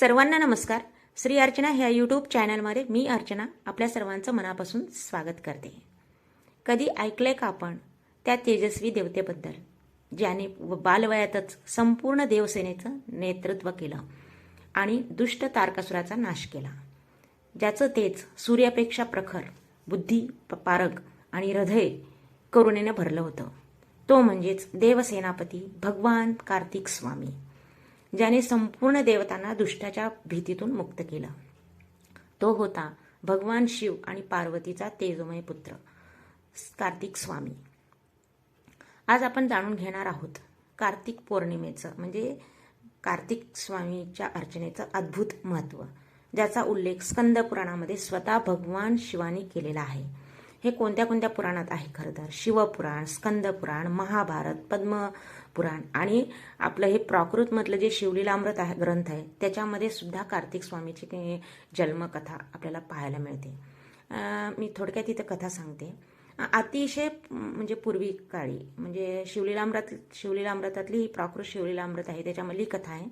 सर्वांना नमस्कार. श्री अर्चना ह्या यूट्यूब चॅनलमध्ये मी अर्चना आपल्या सर्वांचं मनापासून स्वागत करते. कधी ऐकलंय का आपण त्या तेजस्वी देवतेबद्दल? ज्याने व बालवयातच संपूर्ण देवसेनेचं नेतृत्व केलं आणि दुष्ट तारकासुराचा नाश केला. ज्याचं तेज सूर्यापेक्षा प्रखर बुद्धी प- पारग आणि हृदय करुणेनं भरलं होतं. तो म्हणजेच देवसेनापती भगवान कार्तिक स्वामी. ज्याने संपूर्ण देवतांना दुष्टाच्या भीतीतून मुक्त केलं. तो होता भगवान शिव आणि पार्वतीचा तेजोमय पुत्र कार्तिक स्वामी. आज आपण जाणून घेणार आहोत कार्तिक पौर्णिमेचं म्हणजे कार्तिक स्वामीच्या अर्चनेचं अद्भुत महत्त्व ज्याचा उल्लेख स्कंद पुराणामध्ये स्वतः भगवान शिवानी केलेला आहे. हे कोणत्या कोणत्या पुराणात आहे खरं तर? शिवपुराण स्कंद पुराण महाभारत पद्म पुराण आणि आपलं हे प्राकृतमधलं जे शिवलीलामृत आहे ग्रंथ आहे त्याच्यामध्ये सुद्धा कार्तिक स्वामीची जन्मकथा आपल्याला पाहायला मिळते. मी थोडक्यात इथं कथा सांगते. अतिशय म्हणजे पूर्वी काळी म्हणजे शिवलीलामृत शिवलीलामृतातली ही प्राकृत शिवलीलामृत आहे त्याच्यामधली कथा आहे.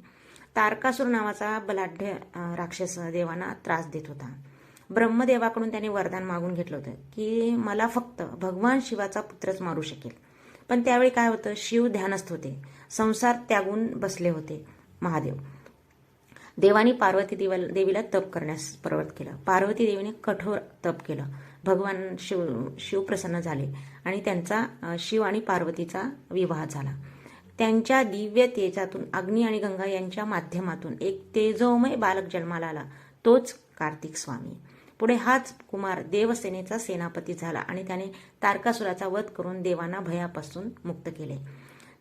तारकासूर नावाचा बलाढ्य राक्षस देवांना त्रास देत होता. ब्रह्मदेवाकडून त्याने वरदान मागून घेतलं होतं की मला फक्त भगवान शिवाचा पुत्रच मारू शकेल. पण त्यावेळी काय होतं? शिव ध्यानस्थ होते. संसार त्यागून बसले होते महादेव. देवानी पार्वती देवा देवीला तप करण्यास प्रवृत्त केलं. पार्वती देवीने कठोर तप केलं. भगवान शिव शिव प्रसन्न झाले आणि त्यांचा शिव आणि पार्वतीचा विवाह झाला. त्यांच्या दिव्य तेजातून अग्नी आणि गंगा यांच्या माध्यमातून एक तेजोमय बालक जन्माला आला. तोच कार्तिक स्वामी. पुढे हाच कुमार देवसेनेचा सेनापती झाला आणि त्याने तारकासुराचा वध करून देवांना भयापासून मुक्त केले.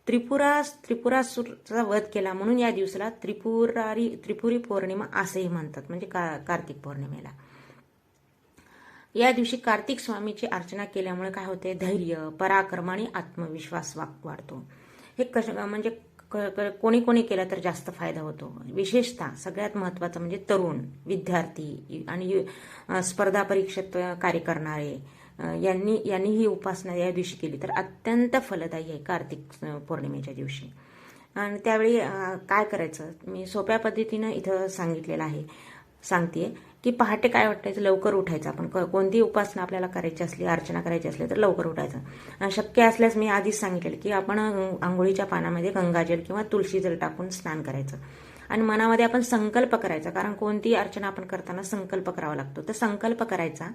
त्रिपुरा त्रिपुरासूरचा वध केला म्हणून या दिवसाला त्रिपुरारी त्रिपुरी पौर्णिमा असेही म्हणतात म्हणजे का कार्तिक पौर्णिमेला. या दिवशी कार्तिक स्वामीची अर्चना केल्यामुळे काय होते? धैर्य पराक्रम आणि आत्मविश्वास वाढतो. हे कश म्हणजे कोणी कोणी केलं तर जास्त फायदा होतो. विशेषतः सगळ्यात महत्त्वाचं म्हणजे तरुण विद्यार्थी आणि यु- स्पर्धा परीक्षेत कार्य करणारे यांनी यांनी ही उपासना या दिवशी केली. तर अत्यंत फलदायी आहे कार्तिक पौर्णिमेच्या दिवशी. आणि त्यावेळी काय करायचं? मी सोप्या पद्धतीनं इथं सांगितलेलं आहे सांगते की पहाटे काय वाटायचं? लवकर उठायचं. आपण क- उपासना आपल्याला करायची असली अर्चना करायची असली तर लवकर उठायचं. शक्य असल्यास मी आधीच सांगितलेलं की आपण आंघोळीच्या पानामध्ये गंगाजल किंवा तुळशी जल टाकून स्नान करायचं. आणि मनामध्ये आपण संकल्प करायचा कारण कोणतीही अर्चना आपण करताना संकल्प करावा लागतो. तर संकल्प करायचा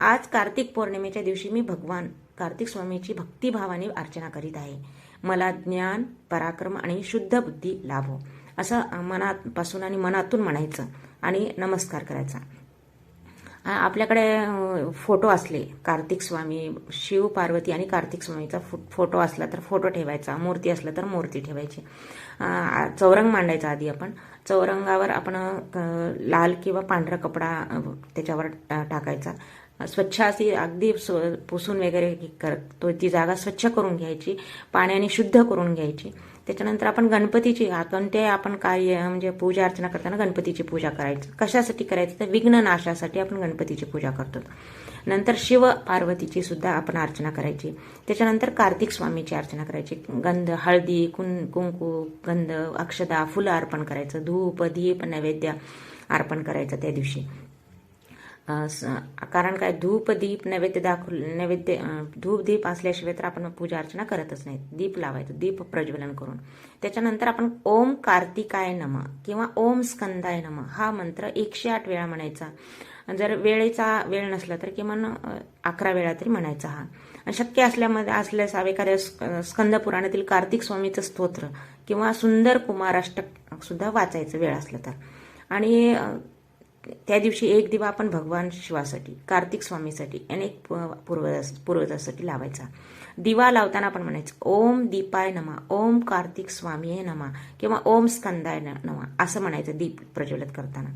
आज कार्तिक पौर्णिमेच्या दिवशी मी भगवान कार्तिक स्वामीची भक्तिभावाने अर्चना करीत आहे. मला ज्ञान पराक्रम आणि शुद्ध बुद्धी लाभो. असं मनापासून आणि मनातून म्हणायचं. आणि नमस्कार करायचा. आपल्याकडे फोटो असले कार्तिक स्वामी शिव पार्वती आणि कार्तिक स्वामीचा फो- फोटो असला तर फोटो ठेवायचा मूर्ती असलं तर मूर्ती ठेवायची. चौरंग मांडायचा आधी आपण. चौरंगावर आपण लाल किंवा पांढरा कपडा त्याच्यावर टाकायचा. स्वच्छ अशी अगदी स्व- पुसून वगैरे कर तो ती जागा स्वच्छ करून घ्यायची. पाण्याने शुद्ध करून घ्यायची. त्याच्यानंतर आपण गणपतीची कोणते आपण कार्य म्हणजे पूजा अर्चना करताना गणपतीची पूजा करायची. कशासाठी करायचं? तर विघ्न नाशासाठी आपण गणपतीची पूजा करतो. नंतर शिव पार्वतीची सुद्धा आपण अर्चना करायची. त्याच्यानंतर कार्तिक स्वामीची अर्चना करायची. गंध हळदी कुं कुंकू गंध अक्षदा फुलं अर्पण करायचं. धूप दीप नैवेद्य अर्पण करायचं त्या दिवशी. कारण काय धूप दीप नैवेद्य दाखव नैवेद्य धूप दीप असल्याशिवाय तर आपण पूजा अर्चना करतच नाही. दीप लावायचं दीप प्रज्वलन करून. त्याच्यानंतर आपण ओम कार्तिकाय नम किंवा ओम स्कंदाय नम हा मंत्र एकशे आठ वेळा म्हणायचा. जर वेळेचा वेळ नसला तर किमान अकरा वेळा तरी म्हणायचा हा. शक्य असल्यामध्ये असल्यास एखाद्या स्क- स्कंद पुराणातील कार्तिक स्वामीचं स्तोत्र किंवा सुंदर कुमाराष्टक सुद्धा वाचायचं वेळ असलं तर. आणि त्या दिवशी एक दिवा आपण भगवान शिवासाठी कार्तिक स्वामीसाठी अनेक प- पूर्वज पूर्वजासाठी लावायचा. दिवा लावताना आपण म्हणायचं ओम दीपाय नमा ओम कार्तिक स्वामी नमा किंवा ओम स्कंदाय नमा असं म्हणायचं दीप प्रज्वलित करताना.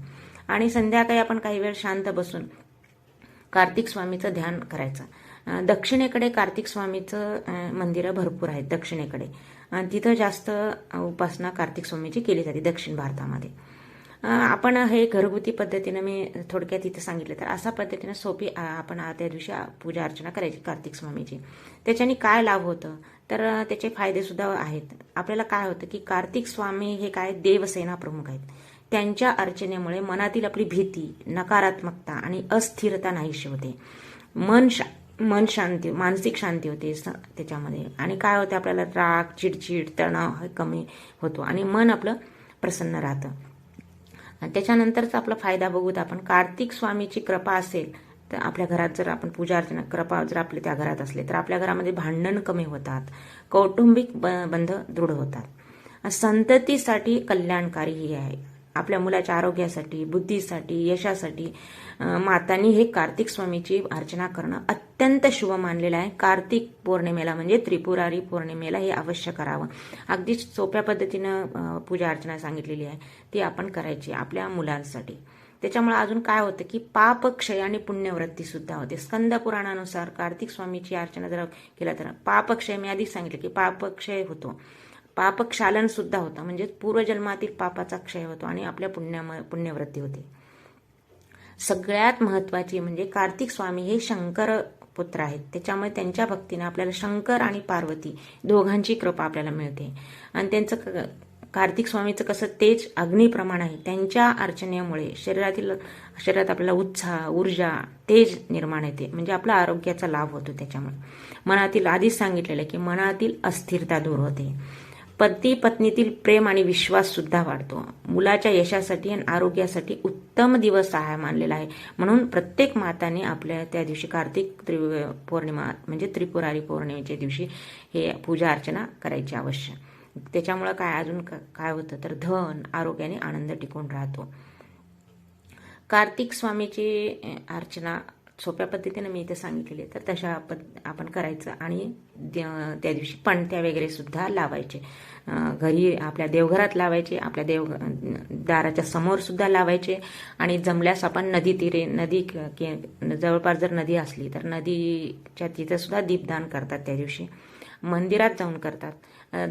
आणि संध्याकाळी आपण काही वेळ शांत बसून कार्तिक स्वामीचं ध्यान करायचं. दक्षिणेकडे कार्तिक स्वामीचं मंदिरं भरपूर आहेत दक्षिणेकडे. तिथं जास्त उपासना कार्तिक स्वामीची केली जाते दक्षिण भारतामध्ये. आपण हे घरगुती पद्धतीनं मी थोडक्यात इथं सांगितलं तर अशा पद्धतीनं सोपी आपण त्या दिवशी पूजा अर्चना करायची कार्तिक स्वामीची. त्याच्याने काय लाभ होतं? तर त्याचे फायदेसुद्धा आहेत. आपल्याला काय होतं की कार्तिक स्वामी हे काय देवसेना प्रमुख आहेत. त्यांच्या अर्चनेमुळे मनातील आपली भीती नकारात्मकता आणि अस्थिरता नाहीशी होते. मन शा मन शांती मानसिक शांती होते स- त्याच्यामध्ये. आणि काय होते? आपल्याला राग चिडचिड तणाव हे कमी होतो आणि मन आपलं प्रसन्न राहतं. आणि त्याच्यानंतरच आपला फायदा बघूत आपण. कार्तिक स्वामीची कृपा असेल तर आपल्या घरात जर आपण पूजा अर्चना कृपा जर आपले त्या घरात असले तर आपल्या घरामध्ये भांडण कमी होतात कौटुंबिक ब- बंध दृढ होतात. संततीसाठी कल्याणकारी ही आहे. आपल्या मुलाच्या आरोग्यासाठी बुद्धीसाठी यशासाठी मातांनी हे कार्तिक स्वामीची अर्चना करणं अत्यंत शुभ मानलेलं आहे. कार्तिक पौर्णिमेला म्हणजे त्रिपुरारी पौर्णिमेला हे अवश्य करावं. अगदी सोप्या पद्धतीनं पूजा अर्चना सांगितलेली आहे. ती आपण करायची आपल्या मुलांसाठी. त्याच्यामुळे अजून काय होतं की पाप क्षय आणि पुण्यवृत्ती सुद्धा होते. स्कंद पुराणानुसार कार्तिक स्वामीची अर्चना जर केला तर पापक्षय मी आधीच सांगितलं की पापक्षय होतो. पापक्षालन सुद्धा होतं. म्हणजे पूर्वजन्मातील पापाचा क्षय होतो आणि आपल्या पुण्याम पुण्यवृत्ती होते. सगळ्यात महत्वाची म्हणजे कार्तिक स्वामी हे शंकर पुत्र आहेत. त्याच्यामुळे त्यांच्या भक्तीने आपल्याला शंकर आणि पार्वती दोघांची कृपा आपल्याला मिळते. आणि त्यांचं क- कार्तिक स्वामीचं कसं तेज अग्निप्रमाण आहे. त्यांच्या अर्चनेमुळे शरीरातील शरीरात आपल्याला उत्साह ऊर्जा तेज निर्माण येते. म्हणजे आपला आरोग्याचा लाभ होतो त्याच्यामुळे. मनातील आधीच सांगितलेलं आहे की मनातील अस्थिरता दूर होते. पती पत्नीतील प्रेम आणि विश्वास सुद्धा वाढतो. मुलाच्या यशासाठी आणि आरोग्यासाठी उत्तम दिवस हा मानलेला आहे. म्हणून प्रत्येक माताने आपल्या त्या दिवशी कार्तिक त्रि पौर्णिमा म्हणजे त्रिपुरारी पौर्णिमेच्या दिवशी हे पूजा अर्चना करायची आवश्यक. त्याच्यामुळं काय अजून क- काय होतं तर धन आरोग्याने आनंद टिकून राहतो. कार्तिक स्वामीची अर्चना सोप्या पद्धतीने मी इथे सांगितलेले तर तशा पद आपण करायचं आणि द- त्या दिवशी पणत्या वगैरे सुद्धा लावायचे. घरी आपल्या देवघरात लावायचे आपल्या देव दाराच्या समोर सुद्धा लावायचे आणि जमल्यास आपण नदी तिरे नदी के- जवळपास जर नदी असली तर नदीच्या तिथे सुद्धा दीपदान करतात त्या दिवशी. मंदिरात जाऊन करतात.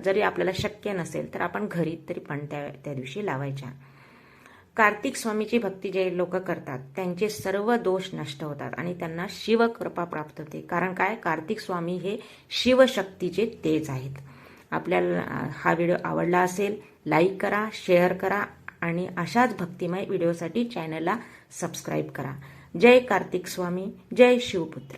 जरी आपल्याला शक्य नसेल तर आपण घरी तरी पण त्या त्या दिवशी लावायच्या. कार्तिक स्वामीची भक्ती जे लोक करतात त्यांचे सर्व दोष नष्ट होतात आणि त्यांना शिवकृपा प्राप्त होते. कारण काय? कार्तिक स्वामी हे शिवशक्तीचे तेज आहेत. आपल्याला हा व्हिडिओ आवडला असेल लाईक करा शेअर करा आणि अशाच भक्तिमय व्हिडिओसाठी चॅनलला सबस्क्राईब करा. जय कार्तिक स्वामी जय शिवपुत्र.